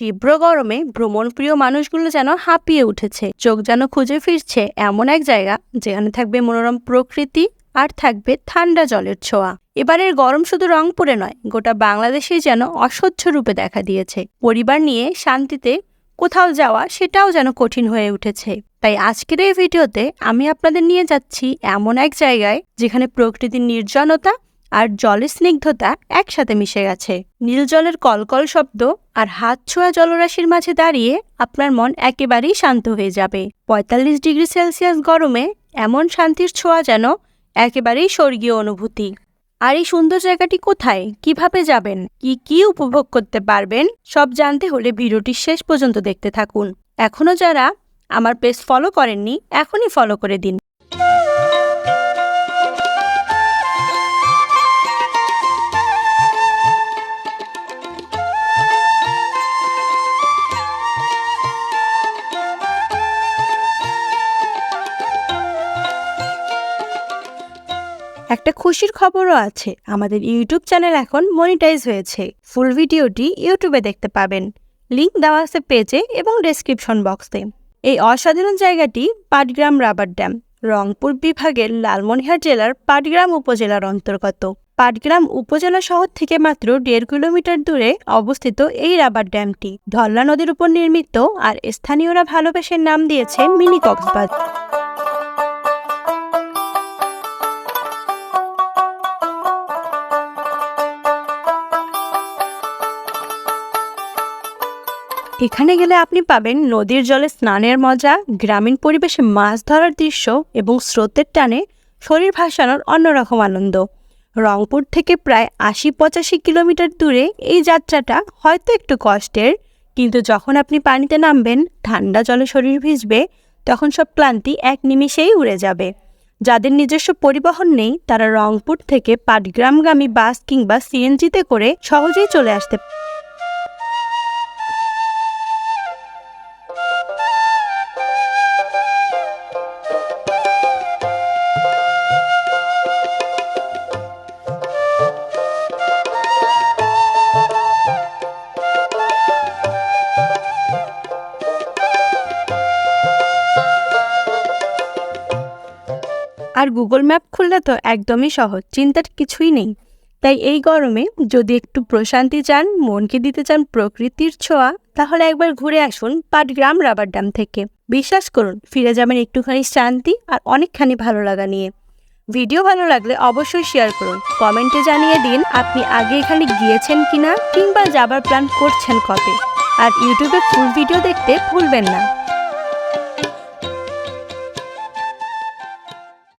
তীব্র গরমে ভ্রমণপ্রিয় মানুষগুলো যেন হাঁপিয়ে উঠেছে। চোখ যেন খুঁজে ফিরছে এমন এক জায়গা যেখানে থাকবে মনোরম প্রকৃতি আর থাকবে ঠান্ডা জলের ছোঁয়া। এবারের গরম শুধু রংপুরে নয়, গোটা বাংলাদেশেই যেন অসহ্য রূপে দেখা দিয়েছে। পরিবার নিয়ে শান্তিতে কোথাও যাওয়া সেটাও যেন কঠিন হয়ে উঠেছে। তাই আজকের এই ভিডিওতে আমি আপনাদের নিয়ে যাচ্ছি এমন এক জায়গায় যেখানে প্রকৃতির নির্জনতা আর জলের স্নিগ্ধতা একসাথে মিশে গেছে। নীল জলের কলকল শব্দ আর হাত ছোঁয়া জলরাশির মাঝে দাঁড়িয়ে আপনার মন একেবারেই শান্ত হয়ে যাবে। পঁয়তাল্লিশ ডিগ্রি সেলসিয়াস গরমে এমন শান্তির ছোঁয়া যেন একেবারেই স্বর্গীয় অনুভূতি। আর এই সুন্দর জায়গাটি কোথায়? কীভাবে যাবেন? কি কি উপভোগ করতে পারবেন? সব জানতে হলে ভিডিওটি শেষ পর্যন্ত দেখতে থাকুন। এখনও যারা আমার পেজ ফলো করেননি, এখনই ফলো করে দিন। একটা খুশির খবরও আছে। আমাদের ইউটিউব চ্যানেল এখন মনিটাইজ হয়েছে। ফুল ভিডিওটি ইউটিউবে দেখতে পাবেন। লিঙ্ক দেওয়া আছে পেজে এবং ডেসক্রিপশন বক্সে এই অসাধারণ জায়গাটি পাটগ্রাম রাবার ড্যাম, রংপুর বিভাগের লালমনিরহাট জেলার পাটগ্রাম উপজেলার অন্তর্গত। পাটগ্রাম উপজেলা শহর থেকে মাত্র দেড় কিলোমিটার দূরে অবস্থিত এই রাবার ড্যামটি। ধল্লা নদীর উপর নির্মিত আর স্থানীয়রা ভালোবেসে নাম দিয়েছে মিনি কক্সবাজার। এখানে গেলে আপনি পাবেন নদীর জলে স্নানের মজা, গ্রামীণ পরিবেশে মাছ ধরার দৃশ্য এবং স্রোতের টানে শরীর ভাসানোর অন্যরকম আনন্দ। রংপুর থেকে প্রায় আশি পঁচাশি কিলোমিটার দূরে এই যাত্রাটা হয়তো একটু কষ্টের, কিন্তু যখন আপনি পানিতে নামবেন, ঠান্ডা জলে শরীর ভিজবে, তখন সব ক্লান্তি এক নিমিষেই উড়ে যাবে। যাদের নিজস্ব পরিবহন নেই, তারা রংপুর থেকে পাটগ্রামগামী বাস কিংবা সিএনজিতে করে সহজেই চলে আসতে আর গুগল ম্যাপ খুললে তো একদমই সহজ, চিন্তার কিছুই নেই। তাই এই গরমে যদি একটু প্রশান্তি চান, মনকে দিতে চান প্রকৃতির ছোঁয়া, তাহলে একবার ঘুরে আসুন পাটগ্রাম রাবার ড্যাম থেকে। বিশ্বাস করুন, ফিরে যাবেন একটুখানি শান্তি আর অনেকখানি ভালো লাগা নিয়ে। ভিডিও ভালো লাগলে অবশ্যই শেয়ার করুন। কমেন্টে জানিয়ে দিন, আপনি আগে এখানে গিয়েছেন কিনা কিংবা যাবার প্ল্যান করছেন কবে। আর ইউটিউবে ফুল ভিডিও দেখতে ভুলবেন না।